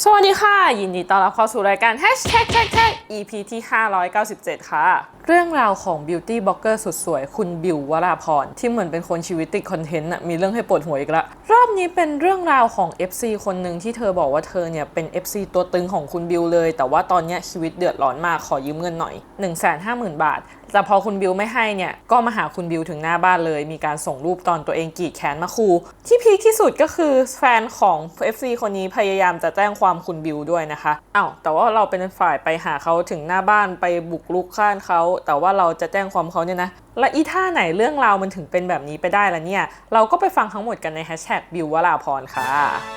สวัสดีค่ะ ยินดีต้อนรับเข้าสู่รายการ Hashtag Tag Tag EP ที่ 597 ค่ะ เรื่องราวของ Beauty Blogger สุดสวย คุณบิววราพร ที่เหมือนเป็นคนชีวิตติดคอนเทนต์มีเรื่องให้ปวดหัวอีกละ รอบนี้เป็นเรื่องราวของ FC คนหนึ่งที่เธอบอกว่าเธอเนี่ยเป็น FC ตัวตึงของคุณบิวเลย แต่ว่าตอนนี้ชีวิตเดือดร้อนมากขอยืมเงินหน่อย 150,000 บาทแต่พอคุณบิวไม่ให้เนี่ย ก็มาหาคุณบิวถึงหน้าบ้านเลย มีการส่งรูปตอนตัวเองกรีดแขนมาคูที่พีคที่สุดก็คือแฟนของ FC คนนี้พยายามจะแจ้งความคุณบิวด้วยนะคะอ้าวแต่ว่าเราเป็นฝ่ายไปหาเขาถึงหน้าบ้านไปบุกลุกข้านเขา แต่ว่าเราจะแจ้งความเขาเนี่ยนะ และอีท่าไหนเรื่องราวมันถึงเป็นแบบนี้ไปได้ละเนี่ย เราก็ไปฟังทั้งหมดกันในแฮชแท็กบิววราพรค่ะ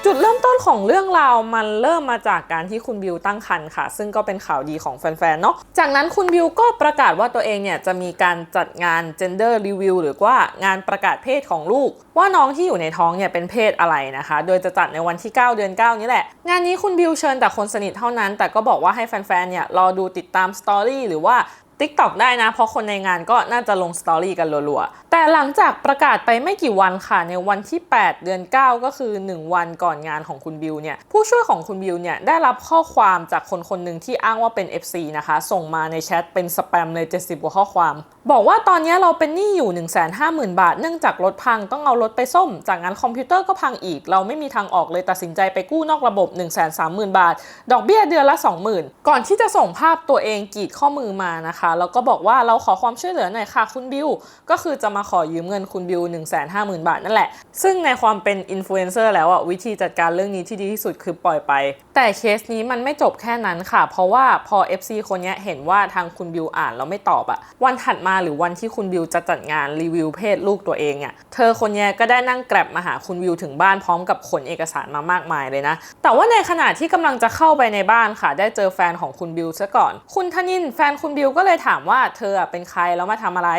จุดเริ่มต้นของเรื่องราวมันเริ่มมาจากการที่คุณบิวตั้งครรภ์ค่ะ ซึ่งก็เป็นข่าวดีของแฟนๆ เนาะ จากนั้นคุณบิวก็ประกาศว่าตัวเองเนี่ยจะมีการจัดงาน gender review หรือว่างานประกาศเพศของลูก ว่าน้องที่อยู่ในท้องเนี่ยเป็นเพศอะไรนะคะ โดยจะจัดในวันที่ 9 เดือน 9 นี้แหละ งานนี้คุณบิวเชิญแต่คนสนิทเท่านั้น แต่ก็บอกว่าให้แฟนๆ เนี่ยรอดูติดตามสตอรี่หรือว่า ติ๊กตอกได้นะ เพราะคนในงานก็น่าจะลงสตอรี่กันรัวๆ แต่หลังจากประกาศไปไม่กี่วันค่ะ ในวันที่ 8 เดือน 9 ก็คือ 1 วันก่อนงานของคุณบิวเนี่ย ผู้ช่วยของคุณบิวเนี่ยได้รับข้อความจากคนคนหนึ่งที่อ้างว่าเป็น FC นะคะ ส่งมาในแชทเป็นสแปมเลย 70กว่าข้อความ บอกว่าตอนนี้เราเป็นหนี้อยู่ 150,000 บาท เนื่องจากรถพังต้องเอารถไปซ่อมจากนั้นคอมพิวเตอร์ก็พังอีก เราไม่มีทางออกเลยตัดสินใจไปกู้นอกระบบ 130,000 บาท ดอกเบี้ยเดือนละ 20,000 ก่อนที่จะส่งภาพตัวเองกรีดข้อมือมานะคะแล้วก็บอกว่าเราขอความช่วยเหลือหน่อยค่ะคุณบิวก็คือจะมาขอยืมเงินคุณบิว150,000 บาทนั่นแหละ ซึ่งในความเป็นอินฟลูเอนเซอร์แล้วอะวิธีจัดการเรื่องนี้ที่ดีที่สุดคือปล่อยไป แต่เคสนี้มันไม่จบแค่นั้นค่ะ เพราะว่าพอ FC คนนี้เห็นว่าทางคุณบิวอ่านแล้วไม่ตอบอะวันถัดมาหรือวันที่คุณบิวจะจัดงานรีวิวเพศลูกตัวเองอะเธอคนนี้ก็ได้นั่งแกร็บมาหาคุณบิวถึงบ้านพร้อมกับขนเอกสารมามากมายเลยนะ แต่ว่าในขณะที่กำลังจะเข้าไปในบ้านค่ะ ได้เจอแฟนของคุณบิวซะก่อน คุณธนินแฟนคุณบิวก็เลยถามว่าเธอเป็นใครแล้วมาทำอะไร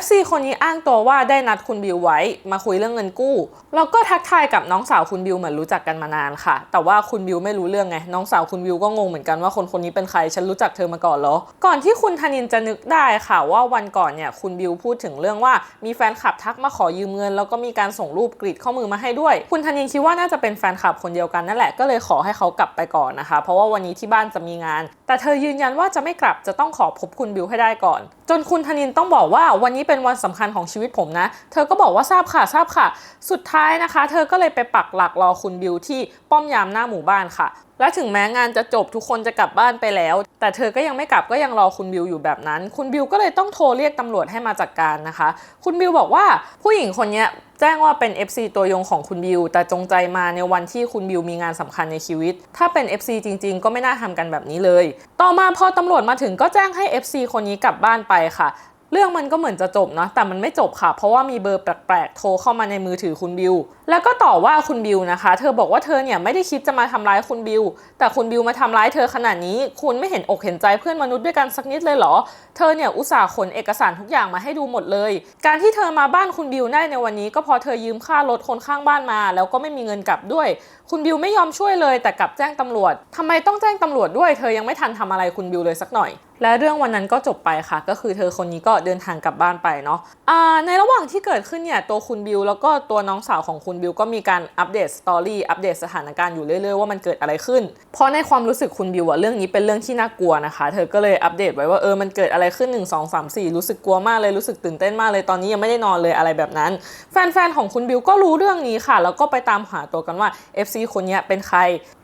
FC คนนี้อ้างตัวว่าได้นัดคุณบิวไว้ มาคุยเรื่องเงินกู้แล้วก็ทักทายกับน้องสาวคุณบิวเหมือนรู้จักกันมานานค่ะ แต่ว่าคุณบิวไม่รู้เรื่องไง น้องสาวคุณบิวก็งงเหมือนกันว่าคนคนนี้เป็นใคร ฉันรู้จักเธอมาก่อนเหรอ ก่อนที่คุณธนินจะนึกได้ค่ะว่าวันก่อนเนี่ยคุณบิวพูดถึงเรื่องว่ามีแฟนคลับทักมาขอยืมเงิน แล้วก็มีการส่งรูปกรีดข้อมือมาให้ด้วย คุณธนินคิดว่าน่าจะเป็นแฟนคลับคนเดียวกันนั่นแหละ ก็เลยขอให้เขากลับไปก่อนนะคะ เพราะว่าวันนี้ที่บ้านจะมีงาน แต่เธอยืนยันว่าจะไม่กลับจะต้องขอพบคุณบิวให้ได้ก่อนจนคุณธนินต้องบอกว่าวันนี้เป็นวันสำคัญของชีวิตผมนะ เธอก็บอกว่าทราบค่ะทราบค่ะ สุดท้ายนะคะ เธอก็เลยไปปักหลักรอคุณบิวที่ป้อมยามหน้าหมู่บ้านค่ะ และถึงแม้งานจะจบทุกคนจะกลับบ้านไปแล้ว แต่เธอก็ยังไม่กลับก็ยังรอคุณบิวอยู่แบบนั้น คุณบิวก็เลยต้องโทรเรียกตำรวจให้มาจัดกการนะคะ คุณบิวบอกว่าผู้หญิงคนนี้แจ้งว่าเป็น FC ตัวยงของคุณบิว แต่จงใจมาในวันที่คุณบิวมีงานสำคัญในชีวิต ถ้าเป็น FC จริง ๆ ก็ไม่น่าทำกันแบบนี้เลย ต่อมาพอตำรวจมาถึงก็แจ้งให้ FC คนนี้กลับบ้านไปค่ะ เรื่องมันก็เหมือนจะจบนะแต่มันไม่จบค่ะ เพราะว่ามีเบอร์แปลกๆโทรเข้ามาในมือถือคุณบิว แล้วก็ต่อว่าคุณบิวนะคะ เธอบอกว่าเธอเนี่ยไม่ได้คิดจะมาทำร้ายคุณบิว แต่คุณบิวมาทำร้ายเธอขนาดนี้ คุณไม่เห็นอกเห็นใจเพื่อนมนุษย์ด้วยกันสักนิดเลยเหรอ เธอเนี่ยอุตส่าห์ขนเอกสารทุกอย่างมาให้ดูหมดเลย การที่เธอมาบ้านคุณบิวได้ในวันนี้ ก็เพราะเธอยืมค่ารถคนข้างบ้านมา แล้วก็ไม่มีเงินกลับด้วย คุณบิวไม่ยอมช่วยเลย แต่กลับแจ้งตำรวจทำไมต้องแจ้งตำรวจด้วย เธอยังไม่ทันทำอะไรคุณบิวเลยสักหน่อย และเรื่องวันนั้นก็จบไปค่ะ ก็คือเธอคนนี้ก็เดินทางกลับบ้านไปเนาะอ่าในระหว่างที่เกิดขึ้นเนี่ยตัวคุณบิวแล้วก็ตัวน้องสาวของคุณบิวก็มีการอัปเดตสตอรี่อัปเดตสถานการณ์อยู่เรื่อยๆว่ามันเกิดอะไรขึ้น เพราะในความรู้สึกคุณบิวอะเรื่องนี้เป็นเรื่องที่น่ากลัวนะคะ เธอก็เลยอัปเดตไว้ว่าเออมันเกิดอะไรขึ้น 1 2 3 4 รู้สึกกลัวมากเลยรู้สึกตื่นเต้นมากเลยตอนนี้ยังไม่ได้นอนเลยอะไรแบบนั้น แฟนๆของคุณบิวก็รู้เรื่องนี้ค่ะ แล้วก็ไปตามหาตัวกันว่า FC คนนี้เป็นใคร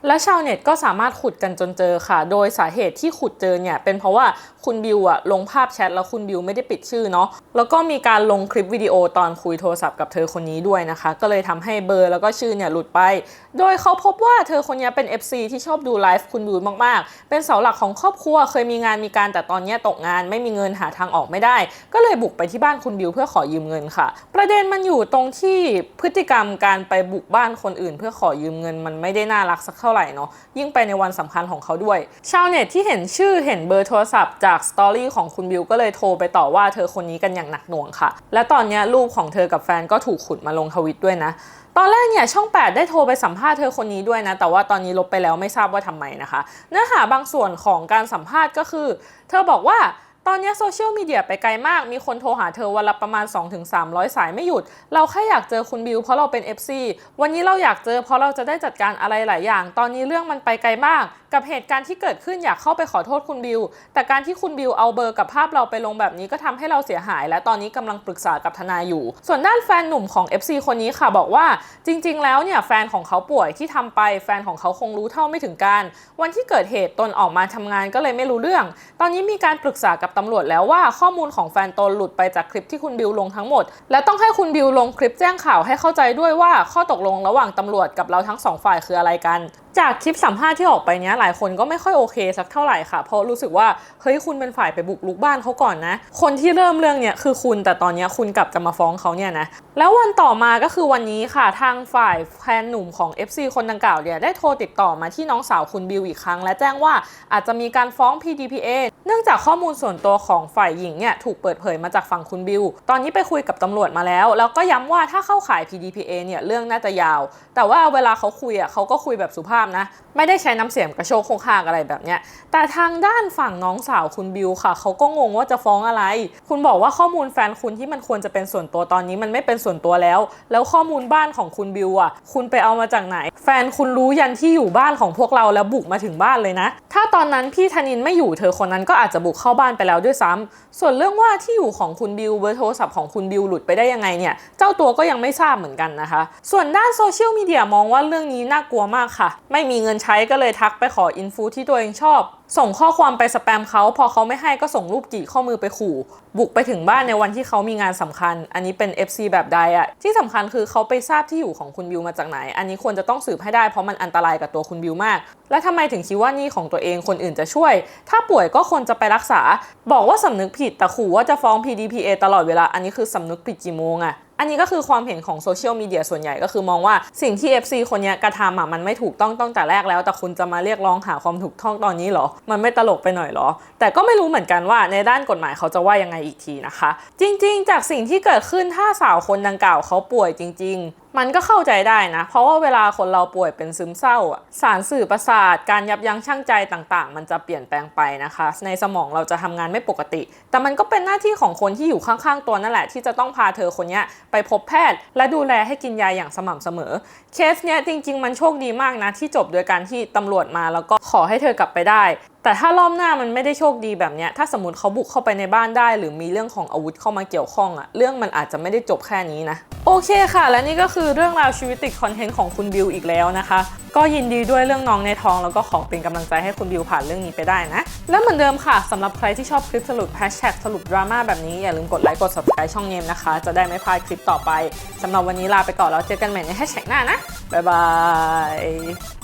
และชาวเน็ตก็สามารถขุดกันจนเจอค่ะ โดยสาเหตุที่ขุดเจอเนี่ยเป็นเพราะว่าคุณบิวอะลงภาพแชทแล้วคุณบิวไม่ได้ปิดชื่อเนาะแล้วก็มีการลงคลิปวิดีโอตอนคุยโทรศัพท์กับเธอคนนี้ด้วยนะคะ ก็เลยทำให้เบอร์แล้วก็ชื่อเนี่ยหลุดไป โดยเขาพบว่าเธอคนนี้เป็น FC ที่ชอบดูไลฟ์คุณบิวมากๆ เป็นเสาหลักของครอบครัวเคยมีงานมีการแต่ตอนนี้ตกงานไม่มีเงินหาทางออกไม่ได้ ก็เลยบุกไปที่บ้านคุณบิวเพื่อขอยืมเงินค่ะ ประเด็นมันอยู่ตรงที่พฤติกรรมการไปบุกบ้านคนอื่น เพื่อขอยืมเงินมันไม่ได้น่ารักสักเท่าไหร่เนาะยิ่งไปในวันสำคัญของเขาด้วย ชาวเน็ตที่เห็นชื่อเห็นเบอร์โทรศัพท์จากสตอรี่ของคุณบิวก็เลยโทรไปต่อว่าเธอคนนี้กันอย่างหนักหน่วงค่ะ และตอนนี้รูปของเธอกับแฟนก็ถูกขุดมาลงทวิตด้วยนะ ตอนแรกเนี่ยช่อง 8 ได้โทรไปสัมภาษณ์เธอคนนี้ด้วยนะ แต่ว่าตอนนี้ลบไปแล้วไม่ทราบว่าทำไมนะคะ เนื้อหาบางส่วนของการสัมภาษณ์ก็คือ เธอบอกว่า อนนี้โซเชียลมีเดียไปไกลมาก มีคนโทรหาเธอวันละประมาณ 2-300 สายไม่หยุด เราแค่อยากเจอคุณบิวเพราะเราเป็น FC วันนี้เราอยากเจอเพราะเราจะได้จัดการอะไรหลายอย่าง ตอนนี้เรื่องมันไปไกลมาก กับเหตุการณ์ที่เกิดขึ้นอยากเข้าไปขอโทษคุณบิว แต่การที่คุณบิวเอาเบอร์กับภาพเราไปลงแบบนี้ก็ทำให้เราเสียหาย และตอนนี้กำลังปรึกษากับทนายอยู่ ส่วนด้านแฟนหนุ่มของ FC คนนี้ค่ะบอกว่า จริง ๆ แล้วเนี่ยแฟนของเขาป่วยที่ทำไป แฟนของเขาคงรู้เท่าไม่ถึงการ วันที่เกิดเหตุตนออกมาทำงานก็เลยไม่รู้เรื่อง ตอนนี้มีการปรึกษากับตำรวจแล้วว่าข้อมูลของแฟนตนหลุดไปจากคลิปที่คุณบิวลงทั้งหมด และต้องให้คุณบิวลงคลิปแจ้งข่าวให้เข้าใจด้วยว่าข้อตกลงระหว่างตำรวจกับเราทั้งสองฝ่ายคืออะไรกัน จากคลิปสัมภาษณ์ที่ออกไปเนี้ยหลายคนก็ไม่ค่อยโอเคสักเท่าไหร่ค่ะ เพราะรู้สึกว่าเฮ้ยคุณเป็นฝ่ายไปบุกลุกบ้านเขาก่อนนะ คนที่เริ่มเรื่องเนี่ยคือคุณแต่ตอนเนี้ยคุณกลับจะมาฟ้องเขาเนี่ยนะแล้ววันต่อมาก็คือวันนี้ค่ะทางฝ่ายแฟนหนุ่มของ FC คนดังกล่าวเนี่ยได้โทรติดต่อมาที่น้องสาวคุณบิวอีกครั้ง และแจ้งว่าอาจจะมีการฟ้อง PDPA เนื่องจากข้อมูลส่วนตัวของฝ่ายหญิงเนี่ยถูกเปิดเผยมาจากฝั่งคุณบิวตอนนี้ไปคุยกับตำรวจมาแล้ว แล้วก็ย้ำว่าถ้าเข้าข่าย PDPA เนี่ยเรื่องน่าจะยาว แต่ว่าเวลาเขาคุยอะเขาก็คุยแบบสุภาพนะ ไม่ได้ใช้น้ำเสียงกระโชกโคกคากอะไรแบบเนี้ย แต่ทางด้านฝั่งน้องสาวคุณบิวค่ะ เขาก็งงว่าจะฟ้องอะไร คุณบอกว่าข้อมูลแฟนคุณที่มันควรจะเป็นส่วนตัวตอนนี้มันไม่เป็นส่วนตัวแล้ว แล้วข้อมูลบ้านของคุณบิวอะ คุณไปเอามาจากไหน แฟนคุณรู้ยันที่อยู่บ้านของพวกเราแล้วบุกมาถึงบ้านเลยนะ ถ้าตอนนั้นพี่ธนินไม่อยู่เธอคนนั้นก็อาจจะบุกเข้าบ้านไปแล้วด้วยซ้ำส่วนเรื่องว่าที่อยู่ของคุณบิวเบอร์โทรศัพท์ของคุณบิวหลุดไปได้ยังไงเนี่ย เจ้าตัวก็ยังไม่ทราบเหมือนกันนะคะ ส่วนด้านโซเชียลมีเดียมองว่าเรื่องนี้น่ากลัวมากค่ะไม่มีเงินใช้ก็เลยทักไปขออินฟูที่ตัวเองชอบ ส่งข้อความไปสแปมเขาพอเขาไม่ให้ก็ส่งรูปกี่ข้อมือไปขู่ บุกไปถึงบ้านในวันที่เขามีงานสำคัญ อันนี้เป็น FC แบบใดอะที่สำคัญคือเขาไปทราบที่อยู่ของคุณบิวมาจากไหน อันนี้ควรจะต้องสืบให้ได้เพราะมันอันตรายกับตัวคุณบิวมาก และทำไมถึงคิดว่านี่ของตัวเองคนอื่นจะช่วย ถ้าป่วยก็ควรจะไปรักษา บอกว่าสำนึกผิดแต่ขู่ว่าจะฟ้อง PDPA ตลอดเวลาอันนี้คือสำนึกผิดกี่โมงอะ อันนี้ก็คือความเห็นของโซเชียลมีเดียส่วนใหญ่ก็คือมองว่าสิ่งที่ FC คนนี้กระทำอะมันไม่ถูกต้องตั้งแต่แรกแล้ว แต่คุณจะมาเรียกร้องหาความถูกต้องตอนนี้เหรอ มันไม่ตลกไปหน่อยเหรอ แต่ก็ไม่รู้เหมือนกันว่าในด้านกฎหมายเขาจะว่ายังไงอีกทีนะคะ จริง ๆ จากสิ่งที่เกิดขึ้นถ้าสาวคนดังกล่าวเขาป่วยจริง ๆมันก็เข้าใจได้นะ เพราะว่าเวลาคนเราป่วยเป็นซึมเศร้าอะสารสื่อประสาท การยับยั้งชั่งใจต่างๆ มันจะเปลี่ยนแปลงไปนะคะ ในสมองเราจะทำงานไม่ปกติ แต่มันก็เป็นหน้าที่ของคนที่อยู่ข้างๆตัวนั่นแหละ ที่จะต้องพาเธอคนนี้ไปพบแพทย์ และดูแลให้กินยาอย่างสม่ำเสมอ เคสเนี้ยจริง ๆ มันโชคดีมากนะที่จบโดยการที่ตำรวจมาแล้วก็ขอให้เธอกลับไปได้ แต่ถ้ารอบหน้ามันไม่ได้โชคดีแบบเนี้ยถ้าสมมติเขาบุกเข้าไปในบ้านได้ หรือมีเรื่องของอาวุธเข้ามาเกี่ยวข้องอะเรื่องมันอาจจะไม่ได้จบแค่นี้นะ โอเคค่ะ และนี่ก็คือเรื่องราวชีวิตติดคอนเทนต์ของคุณบิวอีกแล้วนะคะ ก็ยินดีด้วยเรื่องน้องในท้อง แล้วก็ขอเป็นกำลังใจให้คุณบิวผ่านเรื่องนี้ไปได้นะ และเหมือนเดิมค่ะสำหรับใครที่ชอบคลิปสรุปแฮชแท็กสรุปดราม่าแบบนี้ อย่าลืมกดไลค์กด subscribe ช่องเนมนะคะ จะได้ไม่พลาดคลิปต่อไปสำหรับวันนี้ลาไปก่อนแล้วเจอกันใหม่ในแฮชแท็กหน้านะบ๊ายบาย